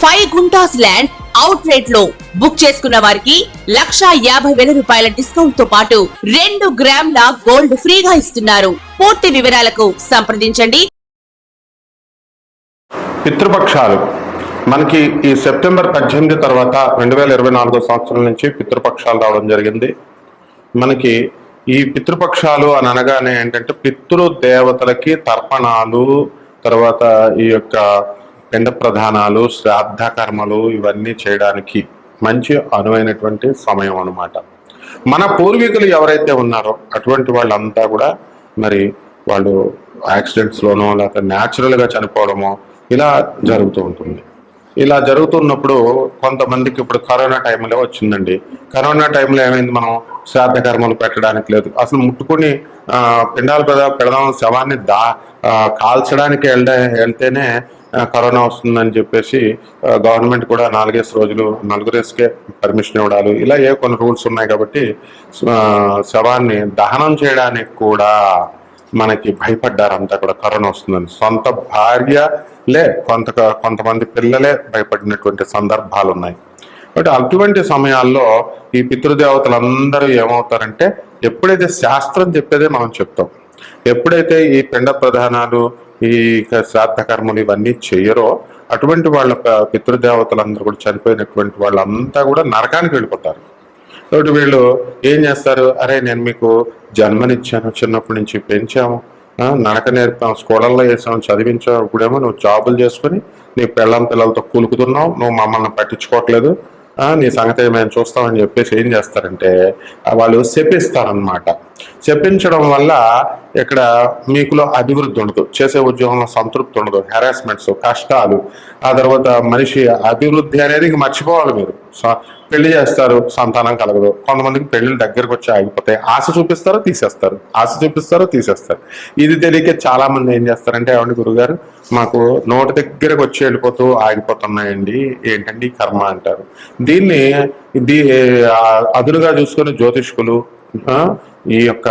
Five guntas land అవుట్ రేట్లో book చేసుకున్న వారికి లక్షా యాభై వేల రూపాయల డిస్కౌంట్తో పాటు రెండు గ్రాముల గోల్డ్ ఫ్రీగా ఇస్తున్నారు. పూర్తి వివరాలకు సంప్రదించండి. పితృపక్షాలు. మనకి ఈ సెప్టెంబర్ పద్దెనిమిది తర్వాత రెండు వేల ఇరవై నాలుగో సంవత్సరం నుంచి పితృపక్షాలు రావడం జరిగింది. మనకి ఈ పితృపక్షాలు అని అనగానే ఏంటంటే పితృ దేవతలకి తర్పణాలు తర్వాత ఈ యొక్క పిండ ప్రధానాలు శ్రాద్ధ కర్మలు ఇవన్నీ చేయడానికి మంచి అనువైనటువంటి సమయం అన్నమాట. మన పూర్వీకులు ఎవరైతే ఉన్నారో అటువంటి వాళ్ళంతా కూడా మరి వాళ్ళు యాక్సిడెంట్స్లోనో లేకపోతే న్యాచురల్గా చనిపోవడమో ఇలా జరుగుతూ ఉంటుంది. ఇలా జరుగుతున్నప్పుడు కొంతమందికి ఇప్పుడు కరోనా టైంలో వచ్చిందండి. కరోనా టైంలో ఏమైంది మనం శ్రాద్ధ కర్మలు పెట్టడానికి లేదు. అసలు ముట్టుకుని పిండాలు పెద పెడదాం శవాన్ని దా కాల్చడానికి వెళ్ళ వెళ్తేనే కరోనా వస్తుందని చెప్పేసి గవర్నమెంట్ కూడా నాలుగేసి రోజులు నలుగురేసుకే పర్మిషన్ ఇవ్వడాలు. ఇలా ఏ కొన్ని రూల్స్ ఉన్నాయి కాబట్టి శవాన్ని దహనం చేయడానికి కూడా మనకి భయపడ్డారంతా కూడా కరోనా వస్తుందని. సొంత భార్యలే కొంత కొంతమంది పిల్లలే భయపడినటువంటి సందర్భాలు ఉన్నాయి కాబట్టి అటువంటి సమయాల్లో ఈ పితృదేవతలందరూ ఏమవుతారంటే ఎప్పుడైతే శాస్త్రం చెప్పేదే మనం చెప్తాం ఎప్పుడైతే ఈ పిండ ప్రధానాలు ఈ శ్రాద్ధకర్మలు ఇవన్నీ చెయ్యరో అటువంటి వాళ్ళ పితృదేవతలు పితృదేవతలందరూ కూడా చనిపోయినటువంటి వాళ్ళంతా కూడా నరకానికి వెళ్ళిపోతారు. కాబట్టి వీళ్ళు ఏం చేస్తారు? అరే నేను మీకు జన్మనిచ్చాను. చిన్నప్పటి నుంచి పెంచాము. నడక నేర్పాం. స్కూళ్ళల్లో వేసాము చదివించావు ఇప్పుడేమో నువ్వు జాబులు చేసుకుని నీ పెళ్ళం పిల్లలతో కూలుకుతున్నావు. నువ్వు మమ్మల్ని పట్టించుకోవట్లేదు. నీ సంగతి మేము చూస్తామని చెప్పేసి ఏం చేస్తారంటే వాళ్ళు శపిస్తారనమాట చెప్పించడం వల్ల ఇక్కడ మీకులో అభివృద్ధి ఉండదు. చేసే ఉద్యోగంలో సంతృప్తి ఉండదు. హెరాస్మెంట్స్ కష్టాలు ఆ తర్వాత మనిషి అభివృద్ధి అనేది ఇంక మర్చిపోవాలి మీరు. పెళ్ళి చేస్తారు సంతానం కలగదు. కొంతమందికి పెళ్ళిళ్ళు దగ్గరకు వచ్చి ఆగిపోతాయి. ఆశ చూపిస్తారో తీసేస్తారు. ఆశ చూపిస్తారో తీసేస్తారు. ఇది తెలియక చాలా మంది ఏం చేస్తారంటే ఏమండి గురుగారు మాకు నోటి దగ్గరకు వచ్చి వెళ్ళిపోతూ ఆగిపోతున్నాయండి. ఏంటండి కర్మ? అంటారు. దీన్ని దీ ఆ, అదునుగా చూసుకుని జ్యోతిష్కులు ఈ యొక్క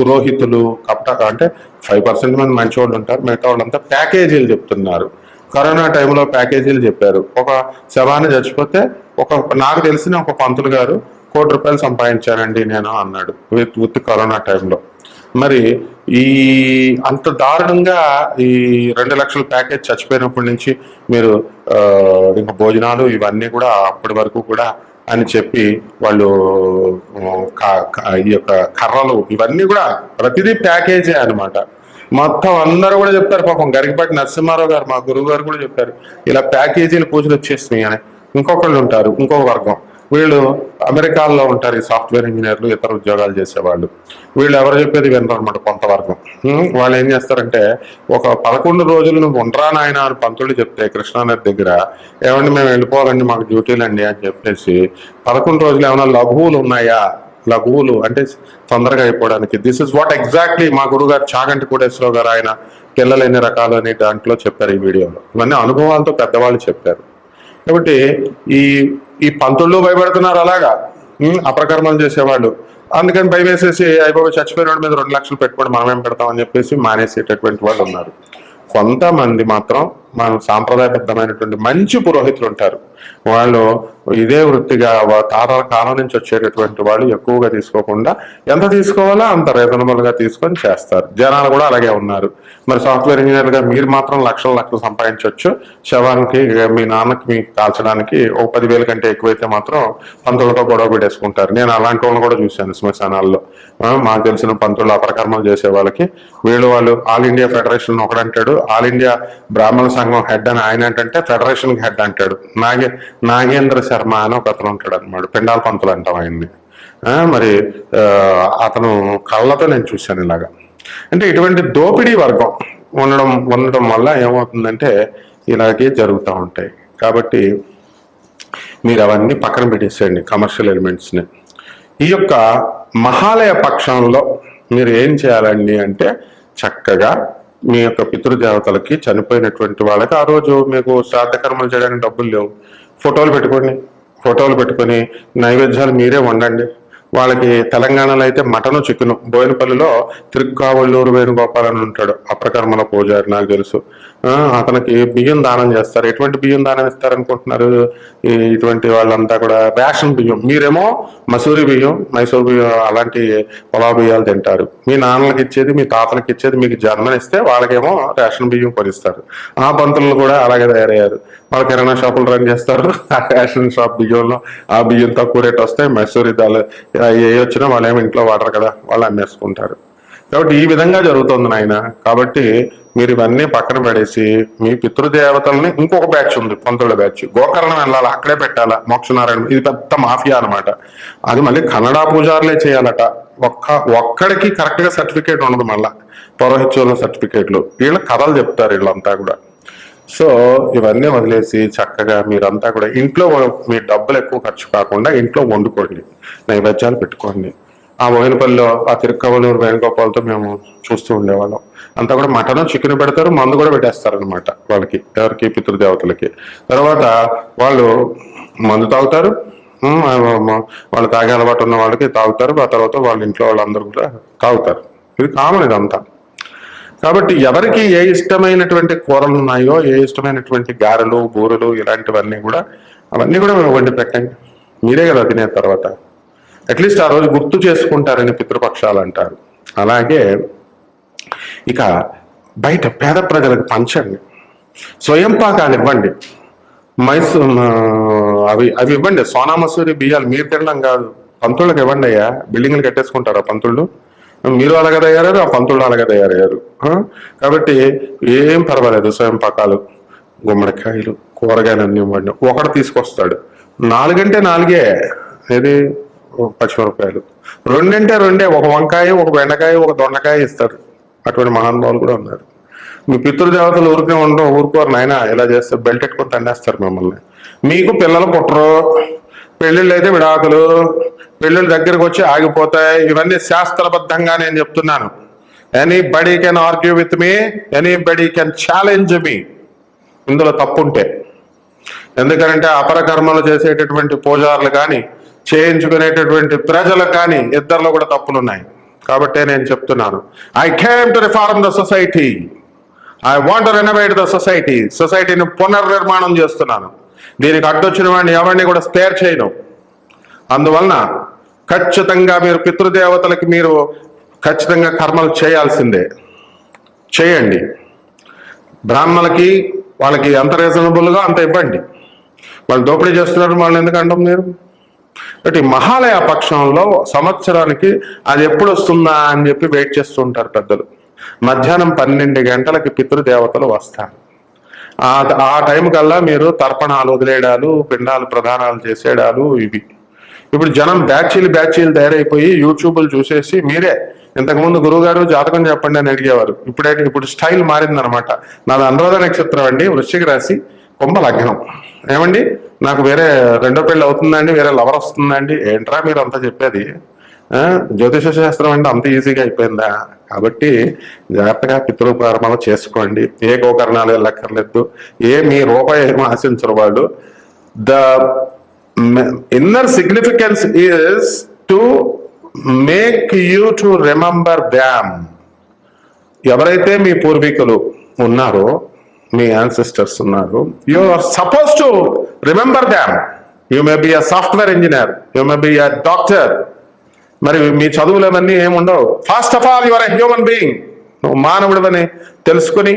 పురోహితులు కపట అంటే ఫైవ్ పర్సెంట్ మంది మంచి వాళ్ళు ఉంటారు మిగతా వాళ్ళంతా ప్యాకేజీలు చెప్తున్నారు. కరోనా టైంలో ప్యాకేజీలు చెప్పారు. ఒక శవాన్ని చచ్చిపోతే ఒక నాకు తెలిసిన ఒక పంతులు గారు కోటి రూపాయలు సంపాదించానండి నేను అన్నాడు విత్ విత్ కరోనా టైంలో మరి ఈ అంత దారుణంగా ఈ రెండు లక్షల ప్యాకేజ్ చచ్చిపోయినప్పటి నుంచి మీరు ఇంకా భోజనాలు ఇవన్నీ కూడా అప్పటి వరకు కూడా అని చెప్పి వాళ్ళు ఈ యొక్క కర్రలు ఇవన్నీ కూడా ప్రతిదీ ప్యాకేజే అనమాట మొత్తం అందరూ కూడా చెప్తారు పాపం గరికపాటి నరసింహారావు గారు మా గురువు గారు కూడా చెప్పారు ఇలా ప్యాకేజీలు పూజలు వచ్చేసినాయి అని. ఇంకొకళ్ళు ఉంటారు ఇంకొక వర్గం. వీళ్ళు అమెరికాలో ఉంటారు ఈ సాఫ్ట్వేర్ ఇంజనీర్లు ఇతర ఉద్యోగాలు చేసేవాళ్ళు. వీళ్ళు ఎవరు చెప్పేది వినరు అనమాట వాళ్ళు ఏం చేస్తారంటే ఒక పదకొండు రోజులు నువ్వు ఉండరా నాయన అని పంతులు చెప్తే కృష్ణానది దగ్గర ఏమండి మేము వెళ్ళిపోవాలండి మాకు డ్యూటీలు అండి అని చెప్పేసి పదకొండు రోజులు ఏమైనా లఘువులు ఉన్నాయా? లఘువులు అంటే తొందరగా అయిపోవడానికి. దిస్ ఇస్ వాట్ ఎగ్జాక్ట్లీ మా గురుగారు చాగంటి కోటేశ్వరరావు గారు ఆయన పిల్లలు ఎన్ని రకాలు అని దాంట్లో చెప్పారు ఈ వీడియోలో. ఇవన్నీ అనుభవాలతో పెద్దవాళ్ళు చెప్పారు. కాబట్టి ఈ ఈ పంతుళ్ళు భయపడుతున్నారు అలాగా? అప్రకర్మం చేసేవాళ్ళు. అందుకని భయం వేసేసి అయిపోయి చచ్చిపోయిన మీద రెండు లక్షలు పెట్టుకోండి మనమేం పెడతామని చెప్పేసి మానేసేటటువంటి వాళ్ళు ఉన్నారు. కొంతమంది మాత్రం మన సాంప్రదాయబద్ధమైనటువంటి మంచి పురోహితులు ఉంటారు. వాళ్ళు ఇదే వృత్తిగా తాతల కాలం నుంచి వచ్చేటటువంటి వాళ్ళు ఎక్కువగా తీసుకోకుండా ఎంత తీసుకోవాలో అంత రీజనబుల్గా తీసుకొని చేస్తారు. జనాలు కూడా అలాగే ఉన్నారు. మరి సాఫ్ట్వేర్ ఇంజనీర్గా మీరు మాత్రం లక్షల లక్షలు సంపాదించవచ్చు. శవానికి మీ నాన్నకి మీకు కాల్చడానికి ఒక పదివేల కంటే ఎక్కువైతే మాత్రం పంతులతో గొడవ పెట్టేసుకుంటారు. నేను అలాంటి వాళ్ళని కూడా చూశాను శ్మశానాల్లో. మాకు తెలిసిన పంతులు అపరకర్మలు చేసే వాళ్ళకి. వీళ్ళు వాళ్ళు all India federation ఒకడంటాడు all India Brahmana Sangham head అని ఆయన ఏంటంటే ఫెడరేషన్ హెడ్ అంటాడు. నాగే నాగేంద్ర శర్మ అని ఒక అతను ఉంటాడు అనమాట పిండాల పంతులు అంటాం ఆయన్ని. మరి అతను కళ్ళతో నేను చూశాను ఇలాగా. అంటే ఇటువంటి దోపిడీ వర్గం ఉండడం ఉండడం వల్ల ఏమవుతుందంటే ఇలాగే జరుగుతూ ఉంటాయి. కాబట్టి మీరు అవన్నీ పక్కన పెట్టేసేయండి కమర్షియల్ ఎలిమెంట్స్ని. ఈ యొక్క మహాలయ పక్షంలో మీరు ఏం చేయాలండి అంటే చక్కగా మీ యొక్క పితృదేవతలకి చనిపోయినటువంటి వాళ్ళకి ఆ రోజు మీకు శ్రాద్ధకర్మలు చేయడానికి డబ్బులు లేవు. ఫోటోలు పెట్టుకోండి. ఫోటోలు పెట్టుకొని నైవేద్యాలు మీరే వండండి. వాళ్ళకి తెలంగాణలో అయితే మటను చికెను బోయినపల్లిలో తిరుక్కావళ్ళూరు వేణుగోపాలని ఉంటాడు అప్రకర్మల పూజారి నాకు తెలుసు. అతనికి బియ్యం దానం చేస్తారు. ఎటువంటి బియ్యం దానం ఇస్తారు అనుకుంటున్నారు ఈ ఇటువంటి వాళ్ళంతా కూడా రేషన్ బియ్యం. మీరేమో మసూరి బియ్యం మైసూర్ బియ్యం అలాంటి పొలా బియ్యాలు తింటారు. మీ నాన్నలకి ఇచ్చేది మీ తాతలకి ఇచ్చేది మీకు జన్మనిస్తే వాళ్ళకేమో రేషన్ బియ్యం కొనిస్తారు. ఆ పంతులు కూడా అలాగే తయారయ్యారు. వాళ్ళు కిరాణా షాపులు రన్ చేస్తారు? ఆ రేషన్ షాప్ బియ్యంలో ఆ బియ్యం తక్కువ రేట్ వస్తాయి మైసూరి దాల్ ఏ వచ్చినా వాళ్ళు ఏమి ఇంట్లో వాడరు కదా వాళ్ళు అమ్మేసుకుంటారు. కాబట్టి ఈ విధంగా జరుగుతుంది నాయన. కాబట్టి మీరు ఇవన్నీ పక్కన పడేసి మీ పితృదేవతల్ని ఇంకొక బ్యాచ్ ఉంది పంతుల బ్యాచ్. గోకర్ణం వెళ్ళాలి? అక్కడే పెట్టాలా? మోక్షనారాయణ ఇది పెద్ద మాఫియా అన్నమాట. అది మళ్ళీ కన్నడ పూజారులే చేయాలట. ఒక్క ఒక్కడికి కరెక్ట్గా సర్టిఫికేట్ ఉండదు మళ్ళా. పౌరోహిత్యంలో సర్టిఫికేట్లు. వీళ్ళ కథలు చెప్తారు వీళ్ళంతా కూడా. సో ఇవన్నీ వదిలేసి చక్కగా మీరంతా కూడా ఇంట్లో మీ డబ్బులు ఎక్కువ ఖర్చు కాకుండా ఇంట్లో వండుకోండి. నైవేద్యాలు పెట్టుకోండి. ఆ బోయినపల్లిలో ఆ తిరుక్కవలూరు వేణుగోపాలతో మేము చూస్తూ ఉండేవాళ్ళం. అంతా కూడా మటన్ చికెన్ పెడతారు మందు కూడా పెట్టేస్తారు అనమాట వాళ్ళకి ఎవరికి? పితృదేవతలకి. తర్వాత వాళ్ళు మందు తాగుతారు వాళ్ళు తాగే అలవాటు ఉన్న వాళ్ళకి తాగుతారు ఆ తర్వాత వాళ్ళ ఇంట్లో వాళ్ళందరూ కూడా తాగుతారు. ఇది కామన్ ఇదంతా. కాబట్టి ఎవరికి ఏ ఇష్టమైనటువంటి కూరలు ఉన్నాయో ఏ ఇష్టమైనటువంటి గారెలు బూరెలు ఇలాంటివన్నీ కూడా అవన్నీ కూడా వండి పెట్టండి. మీరే కదా తినే తర్వాత. అట్లీస్ట్ ఆ రోజు గుర్తు చేసుకుంటారని పితృపక్షాలు అంటారు. అలాగే ఇక బయట పేద ప్రజలకు పంచండి. స్వయం పాకాలు ఇవ్వండి. మైసూర్ అవి అవి ఇవ్వండి. సోనా మసూరి బియ్యాలు మీరు తినడం కాదు. పంతుళ్ళకి ఇవ్వండి అయ్యా. బిల్డింగ్లు కట్టేసుకుంటారా పంతుళ్ళు? మీరు అలాగే తయారయ్యారు ఆ పంతుళ్ళు అలాగే తయారయ్యారు. కాబట్టి ఏం పర్వాలేదు. స్వయం పాకాలు గుమ్మడికాయలు కూరగాయలు అన్ని ఇవ్వండి. ఒకడు తీసుకొస్తాడు. నాలుగంటే నాలుగే. ఏది? పచ్చిమిరపకాయలు. రెండంటే రెండే ఒక వంకాయ ఒక బెండకాయ ఒక దొండకాయ ఇస్తారు. అటువంటి మహానుభావులు కూడా ఉన్నారు. మీ పితృదేవతలు ఊరికే ఉండడం ఊరుకోరు నాయన. ఇలా చేస్తే బెల్ట్ ఎట్టుకొని తండేస్తారు మిమ్మల్ని. మీకు పిల్లలు పుట్టరు. పెళ్ళిళ్ళు అయితే విడాకులు. పెళ్ళిళ్ళ దగ్గరకు వచ్చి ఆగిపోతాయి. ఇవన్నీ శాస్త్రబద్ధంగా నేను చెప్తున్నాను. Anybody can argue with me anybody can challenge me ఇందులో తప్పుంటే. ఎందుకంటే అపర కర్మలు చేసేటటువంటి పూజారులు కానీ చేయించుకునేటటువంటి ప్రజలకు కానీ ఇద్దరిలో కూడా తప్పులు ఉన్నాయి కాబట్టే నేను చెప్తున్నాను. I came to reform the society I want renovate the society సొసైటీని పునర్నిర్మాణం చేస్తున్నాను. దీనికి అడ్డొచ్చిన వాడిని ఎవరిని కూడా స్పేర్ చేయను. అందువలన ఖచ్చితంగా మీరు పితృదేవతలకి మీరు ఖచ్చితంగా కర్మలు చేయాల్సిందే. చేయండి. బ్రాహ్మణులకి వాళ్ళకి ఎంత రీజనబుల్గా అంత ఇవ్వండి. వాళ్ళు దోపిడీ చేస్తున్నారు వాళ్ళు ఎందుకు అంటాం మీరు? కాబట్టి మహాలయ పక్షంలో సంవత్సరానికి అది ఎప్పుడు వస్తుందా అని చెప్పి వెయిట్ చేస్తుంటారు పెద్దలు. మధ్యాహ్నం పన్నెండు గంటలకి పితృదేవతలు వస్తారు. ఆ ఆ టైం కల్లా మీరు తర్పణాలు వదిలేయడాలు పిండాలు ప్రదానాలు చేసేయడాలు ఇవి. ఇప్పుడు జనం బ్యాచీలు బ్యాచీలు తయారైపోయి యూట్యూబ్లు చూసేసి మీరే ఇంతకుముందు గురువుగారు జాతకం చెప్పండి అని అడిగేవారు. ఇప్పుడే ఇప్పుడు స్టైల్ మారిందనమాట. నాది అనురాధ నక్షత్రం అండి వృశ్చిక రాశి. కుంభ లగ్నం. ఏమండి? నాకు వేరే రెండో పెళ్ళి అవుతుందండి వేరే లవర్ వస్తుందండి. ఏంట్రా మీరు అంతా చెప్పేది జ్యోతిష శాస్త్రం అంటే అంత ఈజీగా అయిపోయిందా? కాబట్టి జాగ్రత్తగా పితృకర్మలు చేసుకోండి. ఏ గోకర్ణాలు వెళ్ళక్కర్లేదు. ఏ మీ రూపాయి ఏమో ఆశించరు వాళ్ళు. The inner significance is to make you to remember them ఎవరైతే మీ పూర్వీకులు ఉన్నారో మీ యాన్సిస్టర్స్ ఉన్నారు. You are suppose to remember them you may be a software engineer you may be a doctor మరి మీ చదువులు అవన్నీ ఏముండవు first of all your a human being నువ్వు మానవుడివని తెలుసుకుని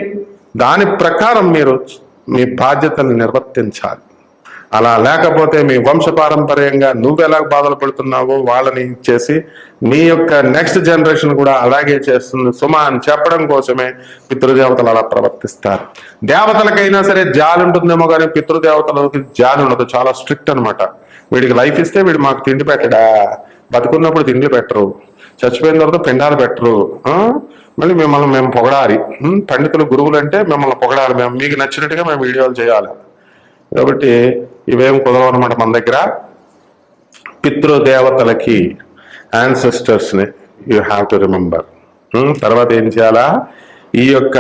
దాని ప్రకారం మీరు మీ బాధ్యతను నిర్వర్తించాలి. అలా లేకపోతే మీ వంశపారంపర్యంగా నువ్వు బాధలు పడుతున్నావో వాళ్ళని ఇచ్చేసి నీ యొక్క నెక్స్ట్ జనరేషన్ కూడా అలాగే చేస్తుంది. సుమ అని చెప్పడం కోసమే పితృదేవతలు అలా ప్రవర్తిస్తారు. దేవతలకైనా సరే జాలి ఉంటుందేమో కానీ పితృదేవతలకి జాలి ఉండదు. చాలా స్ట్రిక్ట్ అనమాట వీడికి లైఫ్ ఇస్తే వీడు మాకు తిండి పెట్టడా? బతుకున్నప్పుడు తిండి పెట్టరు. చచ్చిపోయిన తర్వాత పిండాలు పెట్టరు. మళ్ళీ మిమ్మల్ని మేము పొగడాలి. పండితులు గురువులు అంటే మిమ్మల్ని పొగడాలి. మేము మీకు నచ్చినట్టుగా మేము వీడియోలు చేయాలి. కాబట్టి ఇవేం కుదరవు అనమాట మన దగ్గర? పితృదేవతలకి యాన్సెస్టర్స్ని యూ హ్యావ్ టు రిమెంబర్ తర్వాత ఏం చేయాలా? ఈ యొక్క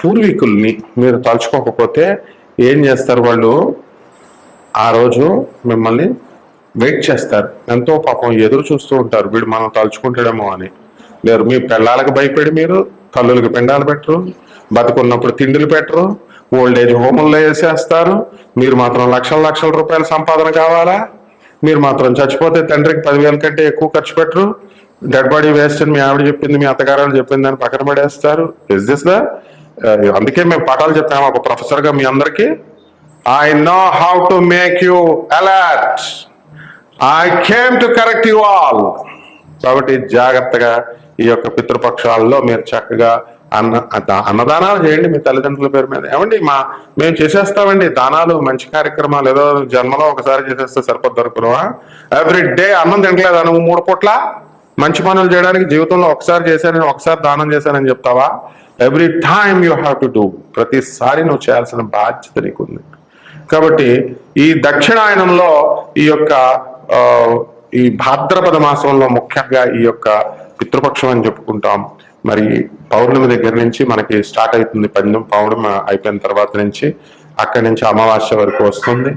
పూర్వీకుల్ని మీరు తలుచుకోకపోతే ఏం చేస్తారు వాళ్ళు? ఆ రోజు మిమ్మల్ని వెయిట్ చేస్తారు. ఎంతో పాపం ఎదురు చూస్తూ ఉంటారు. వీడు మనం తలుచుకుంటాడేమో అని. లేరు మీ పెళ్ళాలకు భయపడి మీరు తల్లులకి పిండాలు పెట్టరు బతుకున్నప్పుడు తిండిలు పెట్టరు ఓల్డ్ ఏజ్ హోముల్లో వేసేస్తారు. మీరు మాత్రం లక్షల లక్షల రూపాయల సంపాదన కావాలా? మీరు మాత్రం చచ్చిపోతే తండ్రికి పదివేల కంటే ఎక్కువ ఖర్చు పెట్టరు. డెడ్ బాడీ వేస్ట్ అని మీ ఆవిడ చెప్పింది మీ అత్తగారు చెప్పింది అని పక్కన పడేస్తారు. ఇస్ దిస్ ద అందుకే మేము పాఠాలు చెప్తాము ఒక ప్రొఫెసర్గా మీ అందరికీ. I know how to make you alert I came to correct you all కాబట్టి జాగ్రత్తగా ఈ యొక్క పితృపక్షాల్లో మీరు చక్కగా అన్న అన్నదానాలు చేయండి మీ తల్లిదండ్రుల పేరు మీద. ఏమండి మా మేము చేసేస్తామండి దానాలు మంచి కార్యక్రమాలు ఏదో జన్మలో ఒకసారి చేసేస్తే సరిపోద్ది అనుకున్నావా ఎవ్రీ డే అన్నం తినట్లేదా నువ్వు? మూడు పూట్ల మంచి పనులు చేయడానికి జీవితంలో ఒకసారి చేశానని ఒకసారి దానం చేశానని చెప్తావా? Every time you have to do ప్రతిసారి నువ్వు చేయాల్సిన బాధ్యత నీకుంది. కాబట్టి ఈ దక్షిణాయనంలో ఈ యొక్క ఈ భాద్రపద మాసంలో ముఖ్యంగా ఈ యొక్క పితృపక్షం అని చెప్పుకుంటాం. మరి పౌర్ణమి దగ్గర నుంచి మనకి స్టార్ట్ అవుతుంది పందెం. పౌర్ణమి అయిపోయిన తర్వాత నుంచి అక్కడి నుంచి అమావాస్య వరకు వస్తుంది.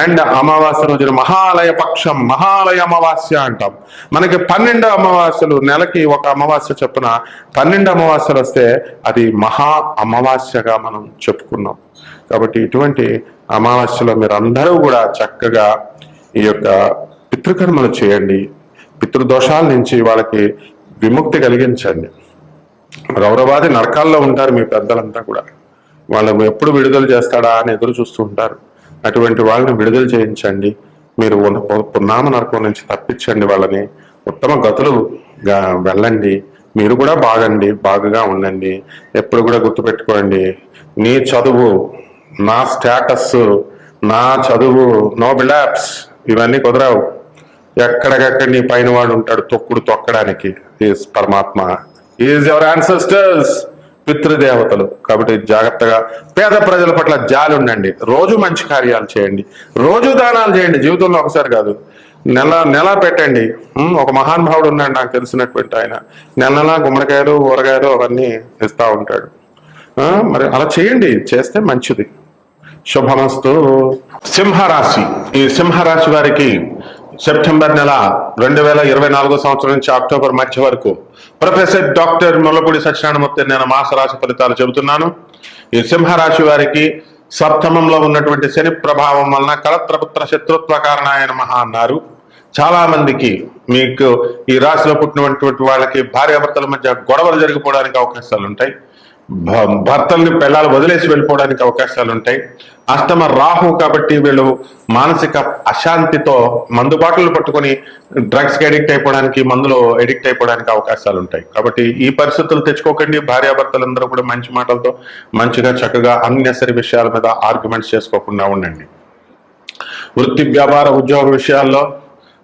అండ్ అమావాస్య రోజున మహాలయ పక్షం మహాలయ అమావాస్య అంటాం. మనకి పన్నెండు అమావాస్యలు నెలకి ఒక అమావాస్య చొప్పున పన్నెండు అమావాస్యలు వస్తే అది మహా అమావాస్యగా మనం చెప్పుకున్నాం. కాబట్టి ఇటువంటి అమావాస్యలో మీరు అందరూ కూడా చక్కగా ఈ యొక్క పితృకర్మలు చేయండి. పితృదోషాల నుంచి వాళ్ళకి విముక్తి కలిగించండి. రౌరవాది నరకాల్లో ఉంటారు మీ పెద్దలంతా కూడా. వాళ్ళని ఎప్పుడు విడుదల చేస్తాడా అని ఎదురు చూస్తూ ఉంటారు. అటువంటి వాళ్ళని విడుదల చేయించండి. మీరు పున్నామ నరకం నుంచి తప్పించండి వాళ్ళని. ఉత్తమ గతులుగా వెళ్ళండి. మీరు కూడా బాగండి బాగుగా ఉండండి. ఎప్పుడు కూడా గుర్తుపెట్టుకోండి. నీ చదువు నా స్టేటస్ నా చదువు నో బిలాప్స్ ఇవన్నీ కుదరావు. ఎక్కడికక్కడ నీ పైన వాడు ఉంటాడు తొక్కుడు తొక్కడానికి పరమాత్మ. ఈజ్ ఎవర్ యాన్సెస్టర్స్ పితృదేవతలు. కాబట్టి జాగ్రత్తగా పేద ప్రజల పట్ల జాలి ఉండండి. రోజు మంచి కార్యాలు చేయండి. రోజు దానాలు చేయండి. జీవితంలో ఒకసారి కాదు. నెల నెల పెట్టండి. ఒక మహానుభావుడు ఉన్నాడు నాకు తెలిసినటువంటి ఆయన. నెల నెల గుమ్మడికాయలు ఊరగాయలు అవన్నీ ఇస్తా ఉంటాడు. మరి అలా చేయండి. చేస్తే మంచిది. శుభమస్తు. సింహరాశి. ఈ సింహరాశి వారికి సెప్టెంబర్ నెల రెండు వేల ఇరవై నాలుగో సంవత్సరం నుంచి అక్టోబర్ మధ్య వరకు ప్రొఫెసర్ డాక్టర్ ముల్లపూడి సత్యనారాయణమూర్తి నేను మాస రాశి ఫలితాలు చెబుతున్నాను. ఈ సింహరాశి వారికి సప్తమంలో ఉన్నటువంటి శని ప్రభావం వలన కళత్రపుత్ర శత్రుత్వ కారణాయన మహా అన్నారు. చాలా మందికి మీకు ఈ రాశిలో పుట్టినటువంటి వాళ్ళకి భార్యాభర్తల మధ్య గొడవలు జరిగిపోవడానికి అవకాశాలు ఉంటాయి భ- భర్తల్ని పిల్లలు వదిలేసి వెళ్ళిపోవడానికి అవకాశాలు ఉంటాయి అష్టమ రాహు కాబట్టి వీళ్ళు మానసిక అశాంతితో మందు బాటలు పట్టుకొని డ్రగ్స్కి ఎడిక్ట్ అడిక్ట్ అయిపోవడానికి మందులో ఎడిక్ట్ అయిపోవడానికి అవకాశాలు ఉంటాయి. కాబట్టి ఈ పరిస్థితులు తెచ్చుకోకండి. భార్యాభర్తలందరూ కూడా మంచి మాటలతో మంచిగా చక్కగా అన్నెసరి విషయాల మీద ఆర్గ్యుమెంట్స్ చేసుకోకుండా ఉండండి. వృత్తి వ్యాపార ఉద్యోగ విషయాల్లో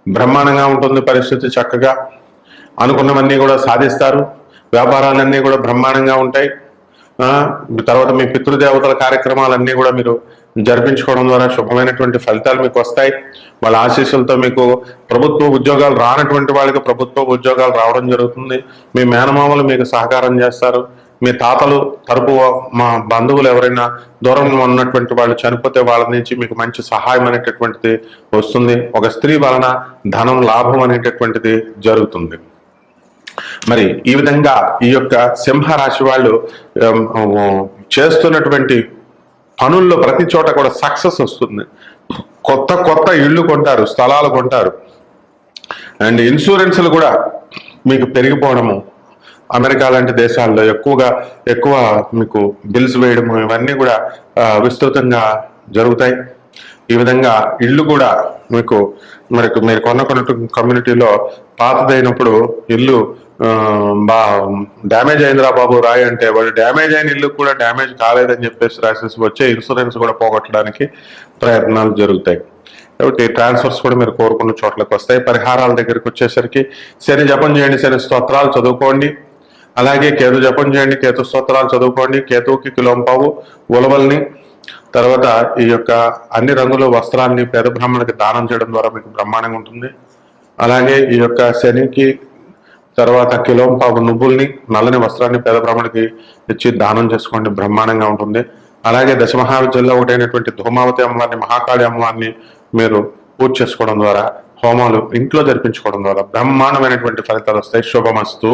బ్రహ్మాండంగా ఉంటుంది పరిస్థితి చక్కగా. అనుకున్నవన్నీ కూడా సాధిస్తారు. వ్యాపారాలన్నీ కూడా బ్రహ్మాండంగా ఉంటాయి. తర్వాత మీ పితృదేవతల కార్యక్రమాలన్నీ కూడా మీరు జరిపించుకోవడం ద్వారా శుభమైనటువంటి ఫలితాలు మీకు వస్తాయి. వాళ్ళ ఆశీస్సులతో మీకు ప్రభుత్వ ఉద్యోగాలు రానటువంటి వాళ్ళకి ప్రభుత్వ ఉద్యోగాలు రావడం జరుగుతుంది. మీ మేనమామలు మీకు సహకారం చేస్తారు. మీ తాతలు తరపు మా బంధువులు ఎవరైనా దూరంలో ఉన్నటువంటి వాళ్ళు చనిపోతే వాళ్ళ నుంచి మీకు మంచి సహాయం అనేటటువంటిది వస్తుంది. ఒక స్త్రీ వలన ధనం లాభం అనేటటువంటిది జరుగుతుంది. మరి ఈ విధంగా ఈ యొక్క సింహరాశి వాళ్ళు చేస్తున్నటువంటి పనుల్లో ప్రతి చోట కూడా సక్సెస్ వస్తుంది. కొత్త కొత్త ఇళ్ళు కొంటారు స్థలాలు కొంటారు. అండ్ ఇన్సూరెన్స్లు కూడా మీకు పెరిగిపోవడము అమెరికా లాంటి దేశాల్లో ఎక్కువగా ఎక్కువ మీకు బిల్స్ వేయడము ఇవన్నీ కూడా విస్తృతంగా జరుగుతాయి. ఈ విధంగా ఇల్లు కూడా మీకు మరి మీరు కొన్న కొన్ని కమ్యూనిటీలో పాతదైనప్పుడు ఇల్లు బా డ్యామేజ్ అయిందిరా బాబు రాయి అంటే. వాడు డ్యామేజ్ అయిన ఇల్లు కూడా డ్యామేజ్ కాలేదని చెప్పేసి రాసేసి వచ్చే ఇన్సూరెన్స్ కూడా పోగొట్టడానికి ప్రయత్నాలు జరుగుతాయి. కాబట్టి ట్రాన్స్ఫర్స్ కూడా మీరు కోరుకున్న చోట్లకు వస్తాయి. పరిహారాల దగ్గరికి వచ్చేసరికి శని జపం చేయండి శని స్తోత్రాలు చదువుకోండి. అలాగే కేతు జపం చేయండి కేతు స్తోత్రాలు చదువుకోండి. కేతువుకి కిలోంపావు ఉలవల్ని. తర్వాత ఈ యొక్క అన్ని రంగుల వస్త్రాన్ని పేద బ్రాహ్మణులకి దానం చేయడం ద్వారా మీకు బ్రహ్మాండంగా ఉంటుంది. అలాగే ఈ యొక్క శనికి తర్వాత కిలోంపావు నువ్వుల్ని నల్లని వస్త్రాన్ని పేద బ్రాహ్మణికి ఇచ్చి దానం చేసుకోండి. బ్రహ్మాండంగా ఉంటుంది. అలాగే దశమహావిద్యల్లో ఒకటైనటువంటి ధూమావతి అమ్మవారిని మహాకాళి అమ్మవారిని మీరు పూజ చేసుకోవడం ద్వారా హోమాలు ఇంట్లో జరిపించుకోవడం ద్వారా బ్రహ్మాండమైనటువంటి ఫలితాలు వస్తాయి. శుభమస్తు.